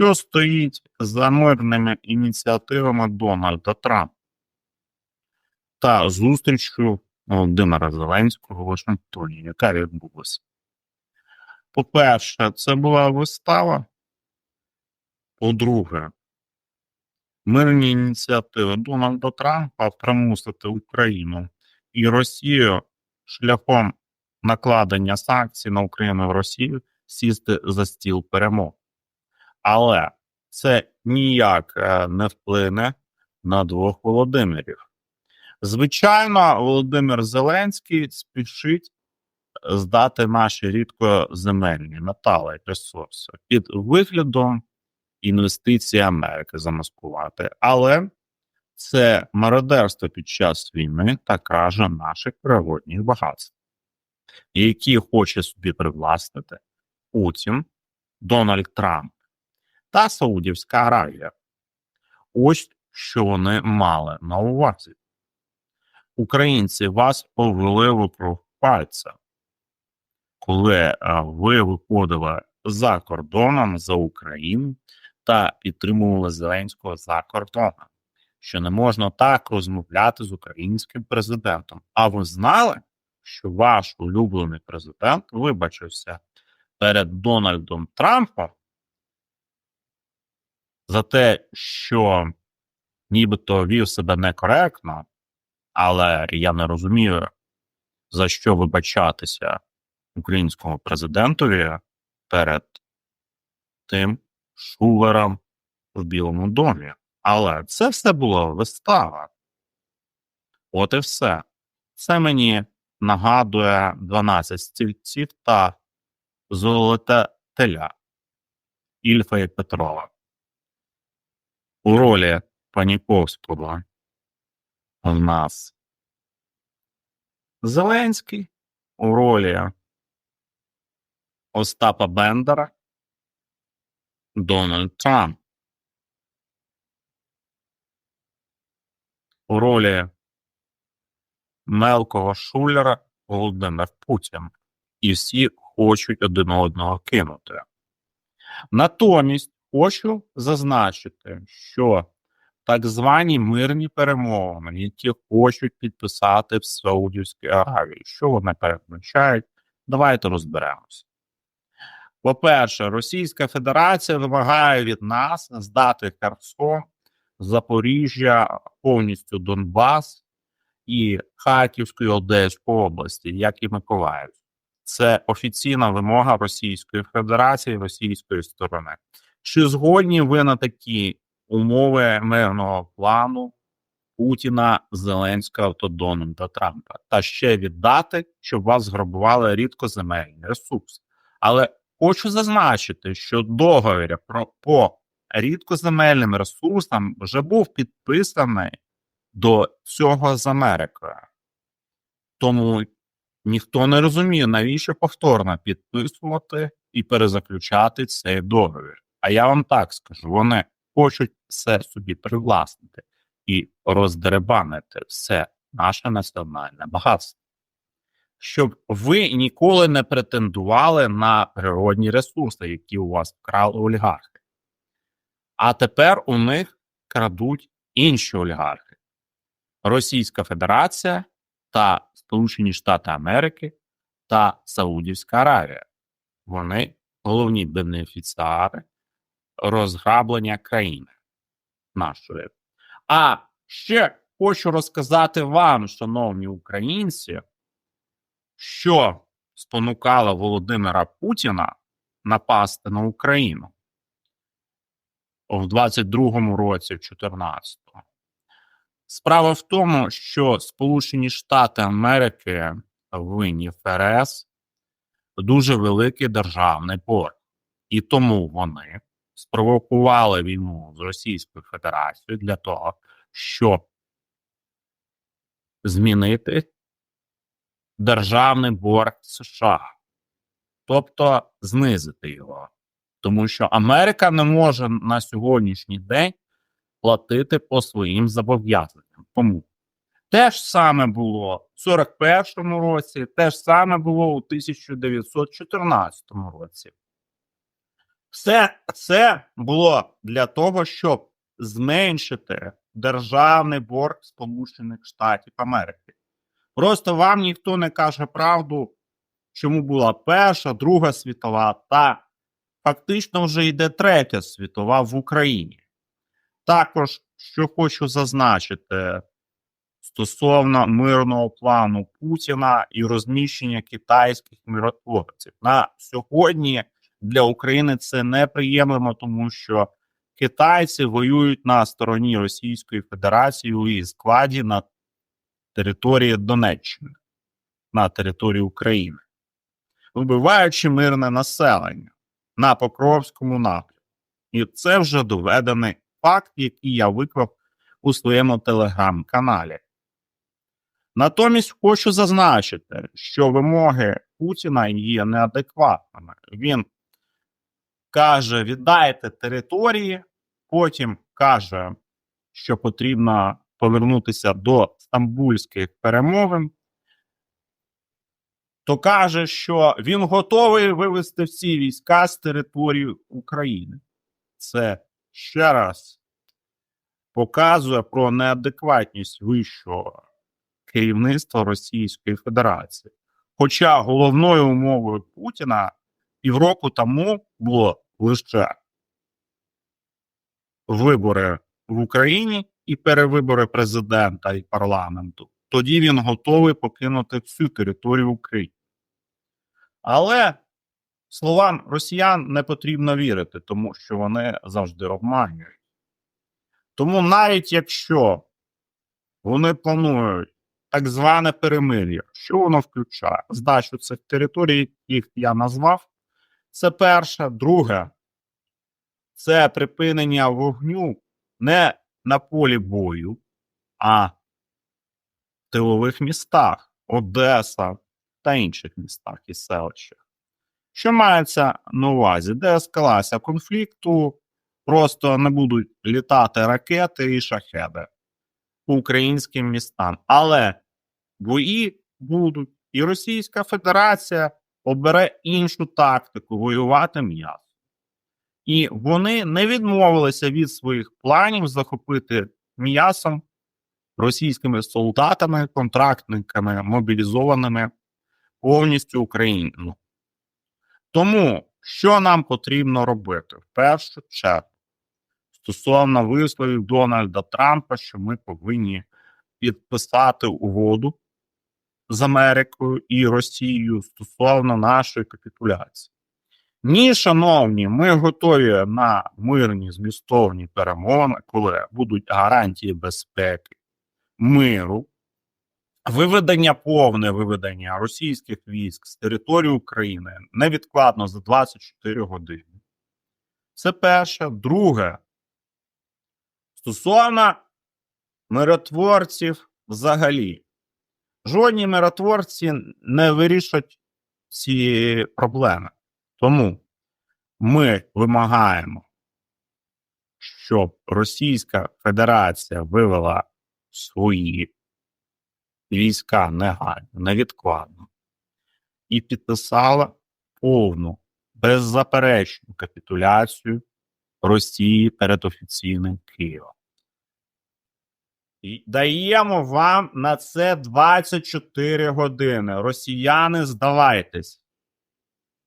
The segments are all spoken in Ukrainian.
Що стоїть за мирними ініціативами Дональда Трампа та зустрічю Володимира Зеленського в Вашингтоні, яка відбулася? По-перше, це була вистава. По-друге, мирні ініціативи Дональда Трампа примусити Україну і Росію шляхом накладення санкцій на Україну і Росію сісти за стіл перемог. Але це ніяк е, не вплине на двох Володимирів. Звичайно, Володимир Зеленський спішить здати наші рідкоземельні метали і ресурси під виглядом інвестицій Америки замаскувати. Але це мародерство під час війни та каже наших природних багатств, які хоче собі привласнити Путін, Дональд Трамп та Саудівська Аравія. Ось що вони мали на увазі. Українці вас повели вокруг пальця, коли е, ви виходили за кордоном за Україну та підтримували Зеленського за кордоном, що не можна так розмовляти з українським президентом. А ви знали, що ваш улюблений президент вибачився перед Дональдом Трампом за те, що нібито вів себе некоректно, але я не розумію, за що вибачатися українському президентові перед тим шулером в Білому домі. Але це все було вистава. От і все. Це мені нагадує 12 стільців та золоте теля Ільфа і Петрова. У ролі Паніковського в нас Зеленський у ролі Остапа Бендера Дональд Трамп. У ролі мелкого шулера Володимир Путін. І всі хочуть один одного кинути. Натомість хочу зазначити, що так звані мирні перемовини, які хочуть підписати в Саудівській Аравії, що вони передбачають, давайте розберемося. По-перше, Російська Федерація вимагає від нас здати Херсон, Запоріжжя, повністю Донбас і Харківську і Одеську області, як і Миколаїв. Це офіційна вимога Російської Федерації російської сторони. Чи згодні ви на такі умови мирного плану Путіна, Зеленського та Дональда Трампа? Та ще віддати, щоб вас зграбували рідкоземельні ресурси? Але Хочу зазначити, що договір про по рідкоземельним ресурсам вже був підписаний до цього з Америкою. Тому ніхто не розуміє, навіщо повторно підписувати і перезаключати цей договір. А я вам так скажу: вони хочуть все собі привласнити і роздеребанити все наше національне багатство щоб ви ніколи не претендували на природні ресурси, які у вас вкрали олігархи. А тепер у них крадуть інші олігархи: Російська Федерація та Сполучені Штати Америки та Саудівська Аравія. Вони головні бенефіціари розграблення країни нашої. А ще хочу розказати вам, шановні українці, що спонукало Володимира Путіна напасти на Україну в 22-му році, в 14-му. Справа в тому, що Сполучені Штати Америки винні ФРС дуже великий державний борг, і тому вони спровокували війну з Російською Федерацією для того, щоб змінити державний борг США, тобто знизити його, тому що Америка не може на сьогоднішній день платити по своїм зобов'язанням. Тому те ж саме було в 41-му році, те ж саме було у 1914 році. Все це було для того, щоб зменшити державний борг Сполучених Штатів Америки. Просто вам ніхто не каже правду, чому була Перша, Друга світова та фактично вже йде третя світова в Україні. Також, що хочу зазначити стосовно мирного плану Путіна і розміщення китайських миротворців. На сьогодні для України це неприємлемо, тому що китайці воюють на стороні Російської Федерації у її складі на території Донеччини, на території України, вбиваючи мирне населення на Покровському напрямку. І це вже доведений факт, який я виклав у своєму телеграм-каналі. Натомість хочу зазначити, що вимоги Путіна є неадекватними. Він каже: віддайте території, потім каже, що потрібно повернутися до стамбульських перемовин. То каже, що він готовий вивести всі війська з території України. Це ще раз показує про неадекватність вищого керівництва Російської Федерації. Хоча головною умовою Путіна півроку тому було лише вибори в Україні і перевибори президента і парламенту, тоді він готовий покинути всю територію України. Але словам росіян не потрібно вірити, тому що вони завжди обманюють. Тому навіть якщо вони планують так зване перемир'я, що воно включає? Здачу цих територій, їх я назвав. Це перше. Друге, це припинення вогню не на полі бою, а в тилових містах Одеса та інших містах і селищах. Що мається на увазі? Деескалація конфлікту, просто не будуть літати ракети і шахеди по українським містам. Але бої будуть, і Російська Федерація обере іншу тактику воювати м'ясо. І вони не відмовилися від своїх планів захопити м'ясом російськими солдатами, контрактниками, мобілізованими повністю Україну. Тому що нам потрібно робити в першу чергу стосовно висловів Дональда Трампа, що ми повинні підписати угоду з Америкою і Росією стосовно нашої капітуляції. Ні, шановні, ми готові на мирні змістовні перемовини, коли будуть гарантії безпеки, миру, виведення повне виведення російських військ з території України невідкладно за 24 години. Це перше. Друге, стосовно миротворців взагалі. Жодні миротворці не вирішать ці проблеми. Тому ми вимагаємо, щоб Російська Федерація вивела свої війська негайно, невідкладно і підписала повну беззаперечну капітуляцію Росії перед офіційним Києвом. Даємо вам на це 24 години. Росіяни, здавайтесь.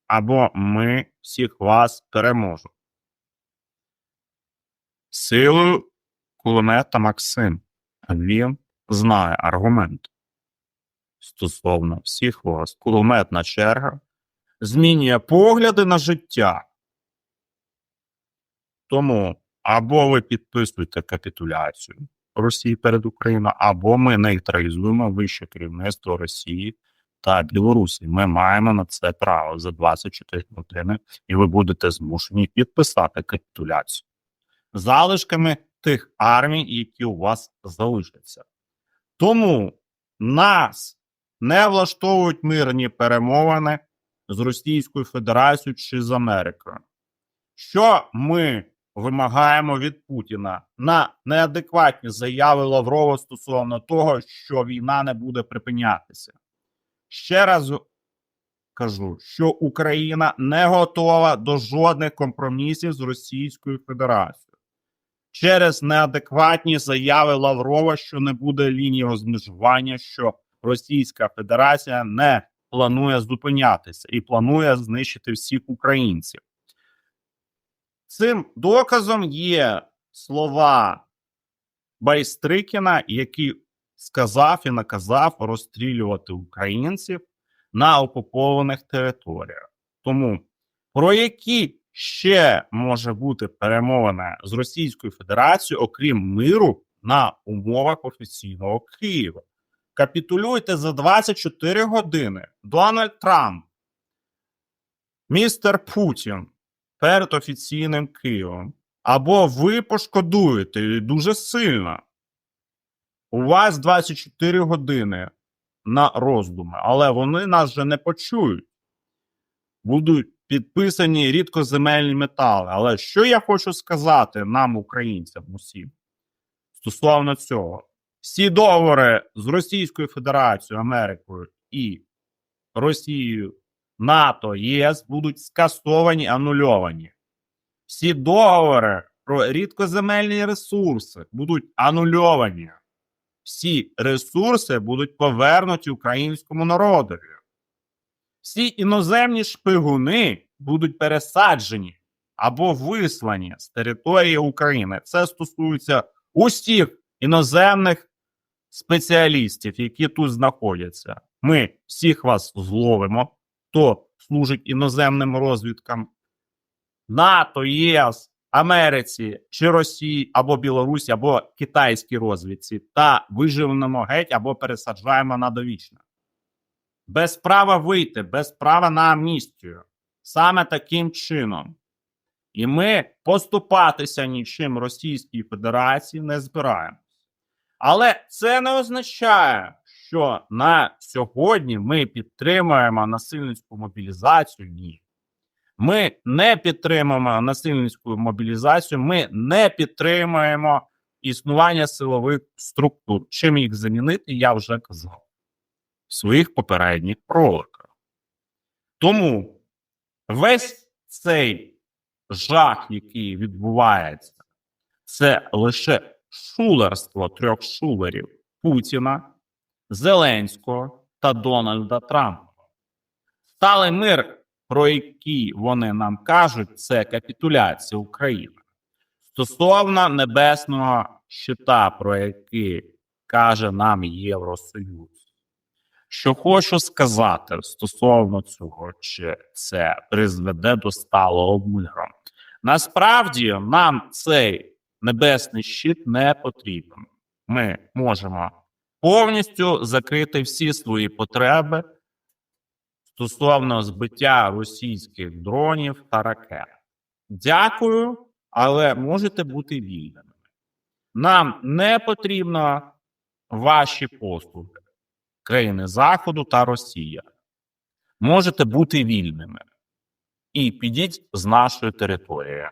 Або ми всіх вас переможемо. Силою кулемета Максим. Він знає аргумент стосовно всіх вас. Кулеметна черга змінює погляди на життя. Тому або ви підписуєте капітуляцію Росії перед Україною, або ми нейтралізуємо вище керівництво Росії та Білорусі. Ми маємо на це право за 24 години, і ви будете змушені підписати капітуляцію залишками тих армій, які у вас залишаться. Тому нас не влаштовують мирні перемовини з Російською Федерацією чи з Америкою. Що ми вимагаємо від Путіна на неадекватні заяви Лаврова стосовно того, що війна не буде припинятися? Ще раз кажу, що Україна не готова до жодних компромісів з Російською Федерацією через неадекватні заяви Лаврова, що не буде лінії розмежування, що Російська Федерація не планує зупинятися і планує знищити всіх українців. Цим доказом є слова Байстрикіна, який сказав і наказав розстрілювати українців на окупованих територіях. Тому про які ще може бути перемовини з Російською Федерацією, окрім миру на умовах офіційного Києва? Капітулюйте за 24 години. Дональд Трамп, містер Путін перед офіційним Києвом. Або ви пошкодуєте дуже сильно. У вас 24 години на роздуми, але вони нас вже не почують. Будуть підписані рідкоземельні метали. Але що я хочу сказати нам, українцям, усім стосовно цього, всі договори з Російською Федерацією, Америкою і Росією, НАТО, ЄС будуть скасовані, анульовані. Всі договори про рідкоземельні ресурси будуть анульовані. Всі ресурси будуть повернуті українському народові. Всі іноземні шпигуни будуть пересаджені або вислані з території України. Це стосується усіх іноземних спеціалістів, які тут знаходяться. Ми всіх вас зловимо, хто служить іноземним розвідкам НАТО, ЄС, Америці чи Росії або Білорусі, або китайській розвідці, та виживемо геть або пересаджаємо на довічне. Без права вийти, без права на амністію. Саме таким чином. І ми поступатися нічим Російській Федерації не збираємось. Але це не означає, що на сьогодні ми підтримуємо насильницьку мобілізацію. Ні. Ми не підтримуємо насильницьку мобілізацію, ми не підтримуємо існування силових структур. Чим їх замінити, я вже казав в своїх попередніх роликах. Тому весь цей жах, який відбувається, це лише шулерство трьох шулерів Путіна, Зеленського та Дональда Трампа. Сталий мир про які вони нам кажуть, це капітуляція України. Стосовно небесного щита, про який каже нам Євросоюз. Що хочу сказати стосовно цього, чи це призведе до сталого миру. Насправді нам цей небесний щит не потрібен. Ми можемо повністю закрити всі свої потреби стосовно збиття російських дронів та ракет. Дякую, але можете бути вільними. Нам не потрібно ваші послуги, країни Заходу та Росія. Можете бути вільними і підіть з нашої території.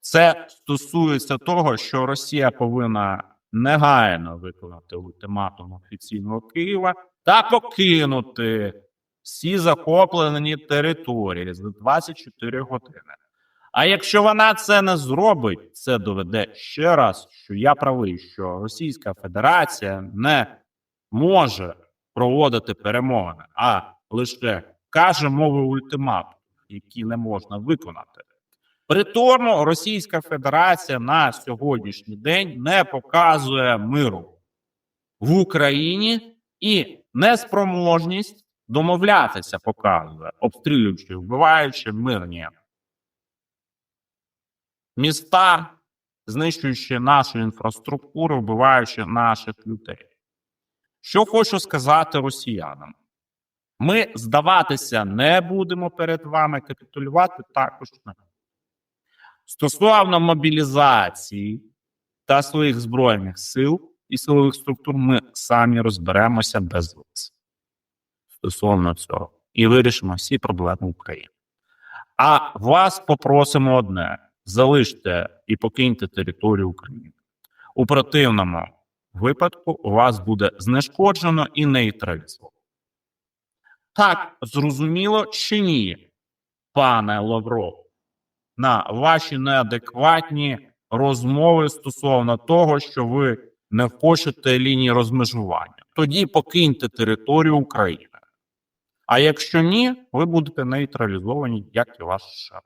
Це стосується того, що Росія повинна негайно виконати ультиматум офіційного Києва та покинути всі захоплені території за 24 години. А якщо вона це не зробить, це доведе ще раз, що я правий, що Російська Федерація не може проводити перемовини, а лише каже мови ультиматум, які не можна виконати. При тому Російська Федерація на сьогоднішній день не показує миру в Україні і неспроможність домовлятися показує, обстрілюючи, вбиваючи мирні міста, знищуючи нашу інфраструктуру, вбиваючи наших людей. Що хочу сказати росіянам? Ми здаватися не будемо перед вами, капітулювати також не. Стосовно мобілізації та своїх збройних сил і силових структур, ми самі розберемося без вас стосовно цього і вирішимо всі проблеми України. А вас попросимо одне: залиште і покиньте територію України. У противному випадку вас буде знешкоджено і нейтралізовано. Так, зрозуміло чи ні, пане Лавров, на ваші неадекватні розмови стосовно того, що ви не хочете лінії розмежування. Тоді покиньте територію України. А якщо ні, ви будете нейтралізовані, як і ваш шеф.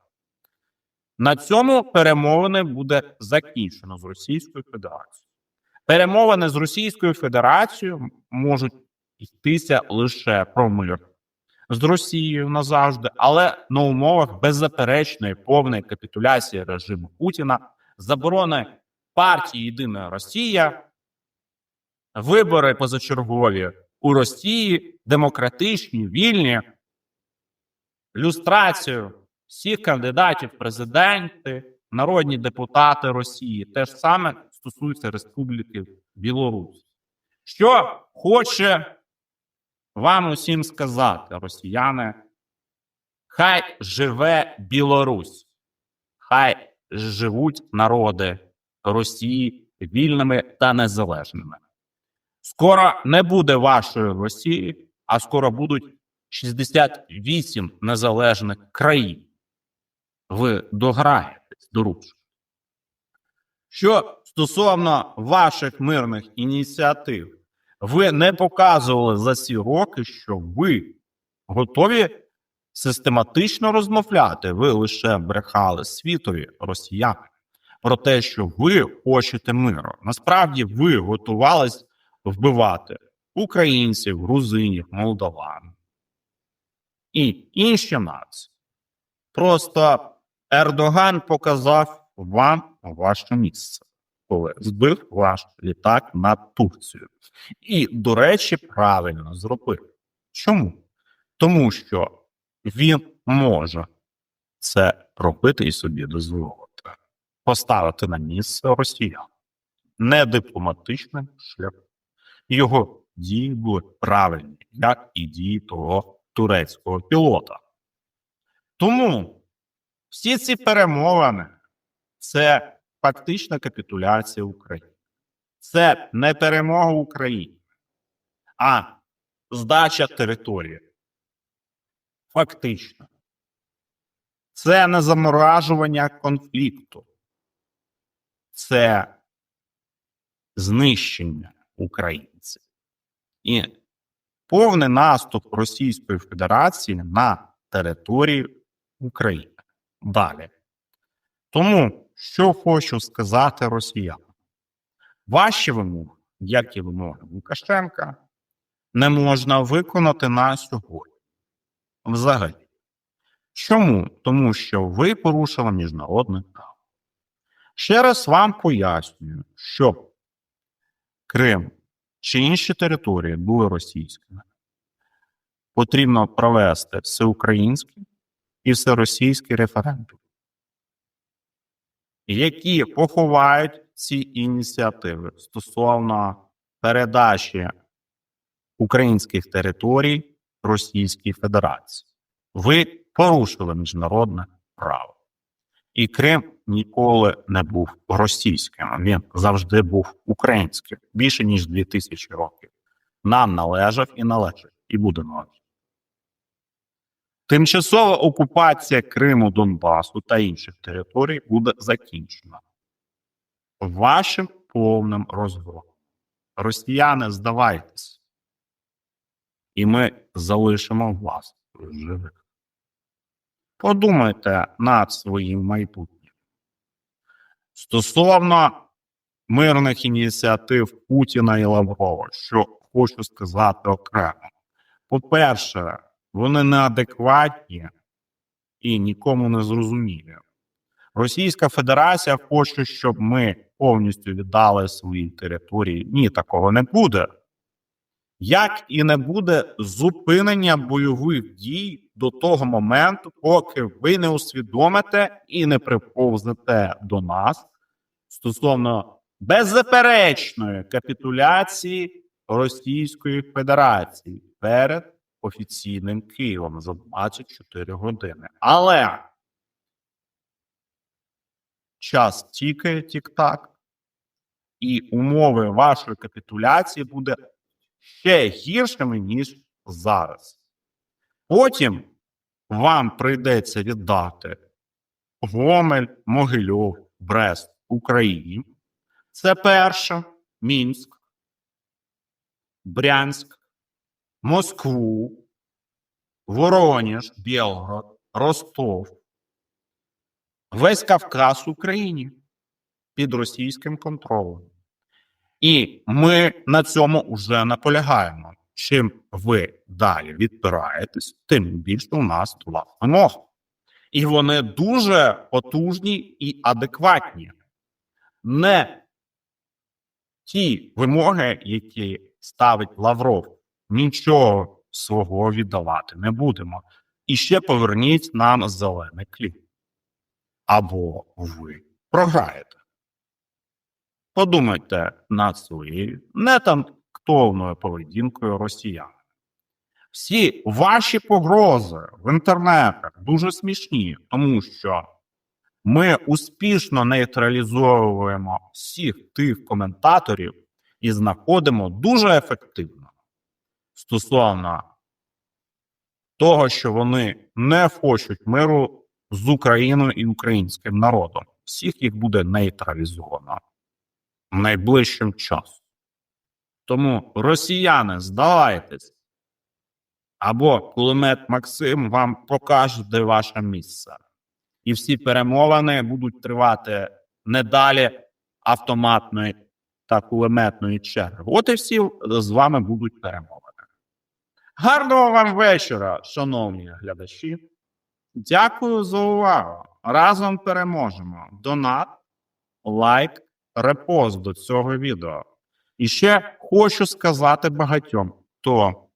На цьому перемовини буде закінчено з Російською Федерацією. Перемовини з Російською Федерацією можуть йтися лише про мир з Росією назавжди, але на умовах беззаперечної повної капітуляції режиму Путіна, заборони партії Єдина Росія, вибори позачергові у Росії, демократичні, вільні, люстрацію всіх кандидатів президенти, народні депутати Росії. Те ж саме стосується Республіки Білорусь. Що хоче вам усім сказати, росіяни? Хай живе Білорусь, хай живуть народи Росії вільними та незалежними. Скоро не буде вашої Росії, а скоро будуть 68 незалежних країн. Ви дограєтесь до ручки. Що стосовно ваших мирних ініціатив, ви не показували за ці роки, що ви готові систематично розмовляти. Ви лише брехали світові росіяни про те, що ви хочете миру. Насправді ви готувались вбивати українців, грузинів, молдаван і інші нації. Просто Ердоган показав вам ваше місце, коли збив ваш літак над Турцією. І, до речі, правильно зробив. Чому? Тому що він може це робити і собі дозволити, поставити на місце росіян не дипломатичним шляхом. Його дії були правильні, як і дії того турецького пілота. Тому всі ці перемовини це фактична капітуляція України. Це не перемога України, а здача території. Фактично. Це не заморажування конфлікту, це знищення українців і повний наступ Російської Федерації на територію України. Далі. Тому, що хочу сказати росіянам, ваші вимоги, як і вимоги Лукашенка, не можна виконати на сьогодні. Взагалі. Чому? Тому що ви порушили міжнародне право. Ще раз вам пояснюю, що Крим чи інші території були російськими, потрібно провести всеукраїнський і всеросійський референдум, які поховають ці ініціативи стосовно передачі українських територій Російській Федерації. Ви порушили міжнародне право. І Крим ніколи не був російським. Він завжди був українським більше ніж 2000 років. Нам належав і належить, і буде належати. Тимчасова окупація Криму, Донбасу та інших територій буде закінчена вашим повним розгромом. Росіяни, здавайтесь, і ми залишимо вас живих. Подумайте над своїм майбутнім. Стосовно мирних ініціатив Путіна і Лаврова, що хочу сказати окремо. По-перше, вони неадекватні і нікому не зрозумілі. Російська Федерація хоче, щоб ми повністю віддали свої території. Ні, такого не буде. Як і не буде зупинення бойових дій до того моменту, поки ви не усвідомите і не приповзете до нас стосовно беззаперечної капітуляції Російської Федерації перед офіційним Києвом за 24 години. Але час тікає тік-так, і умови вашої капітуляції буде ще гіршими, ніж зараз. Потім вам прийдеться віддати Гомель, Могильов, Брест Україні. Це перше Мінськ, Брянськ, Москву, Вороніж, Білгород, Ростов. Весь Кавказ Україні під російським контролем. І ми на цьому вже наполягаємо. Чим ви далі відпираєтесь, тим більше у нас була вимога. І вони дуже потужні і адекватні. Не ті вимоги, які ставить Лавров, нічого свого віддавати не будемо. І ще поверніть нам зелений кліп. Або ви програєте. Подумайте над своєю нетанктовною поведінкою росіян. Всі ваші погрози в інтернетах дуже смішні, тому що ми успішно нейтралізовуємо всіх тих коментаторів і знаходимо дуже ефективно стосовно того, що вони не хочуть миру з Україною і українським народом. Всіх їх буде нейтралізовано найближчим часом. Тому росіяни, здавайтесь, або кулемет Максим вам покаже, де ваше місце. І всі перемовини будуть тривати не далі автоматної та кулеметної черги. От і всі з вами будуть перемовини. Гарного вам вечора, шановні глядачі. Дякую за увагу. Разом переможемо. Донат, лайк, репост до цього відео. І ще хочу сказати багатьом, хто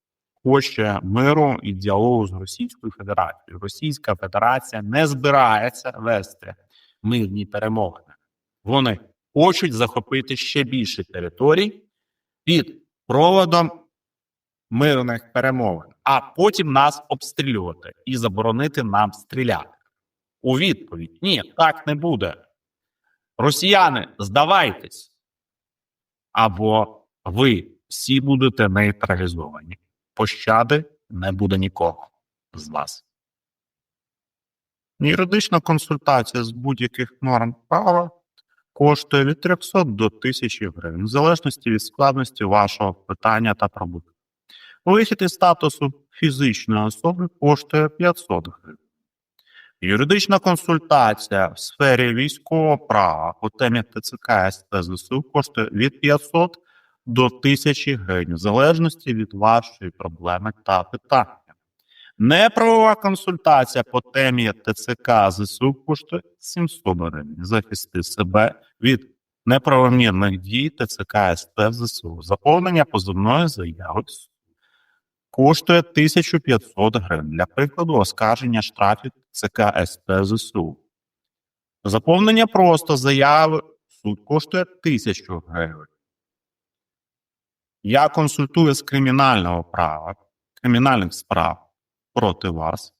хоче миру і діалогу з Російською Федерацією. Російська Федерація не збирається вести мирні перемовини. Вони хочуть захопити ще більше територій під проводом мирних перемовин, а потім нас обстрілювати і заборонити нам стріляти. У відповідь: ні, так не буде. Росіяни, здавайтесь, або ви всі будете нейтралізовані. Пощади не буде нікого з вас. Юридична консультація з будь-яких норм права коштує від 300 до 1000 гривень, в залежності від складності вашого питання та проблеми. Вихід із статусу фізичної особи коштує 500 гривень. Юридична консультація в сфері військового права по темі ТЦК СП ЗСУ коштує від 500 до 1000 гривень, в залежності від вашої проблеми та питання. Неправова консультація по темі ТЦК ЗСУ коштує 700 гривень. Захисти себе від неправомірних дій ТЦК СП ЗСУ. Заповнення позовної заяви коштує 1500 гривень. Для прикладу, оскарження штрафів ЦК СП ЗСУ. Заповнення просто заяви суд коштує 1000 гривень. Я консультую з кримінального права, кримінальних справ проти вас.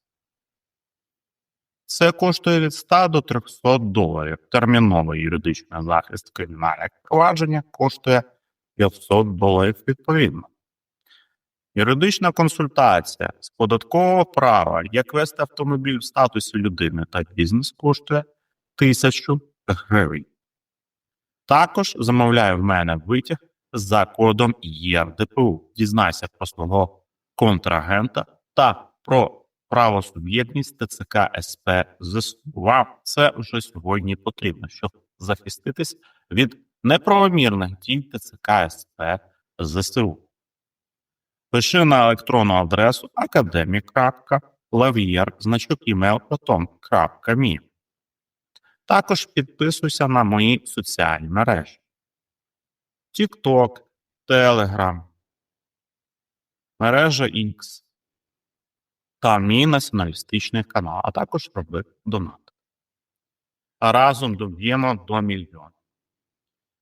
Це коштує від 100 до 300 доларів. Терміновий юридичний захист кримінальних провадження коштує 500 доларів відповідно. Юридична консультація з податкового права, як вести автомобіль в статусі людини та бізнес коштує 1000 гривень. Також замовляю в мене витяг за кодом ЄРДПУ. Дізнайся про свого контрагента та про правосуб'єктність ТЦК СП ЗСУ. Вам це вже сьогодні потрібно, щоб захиститись від неправомірних дій ТЦК СП ЗСУ. Пиши на електронну адресу потом.me. Також підписуйся на мої соціальні мережі. TikTok, Telegram, мережа X та мій націоналістичний канал, а також роби донат. А разом доб'ємо до мільйона.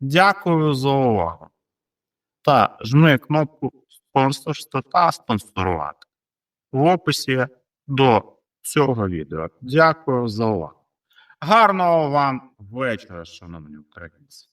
Дякую за увагу. Та жми кнопку спонсорство та спонсорувати в описі до цього відео. Дякую за увагу. Гарного вам вечора, шановні українці.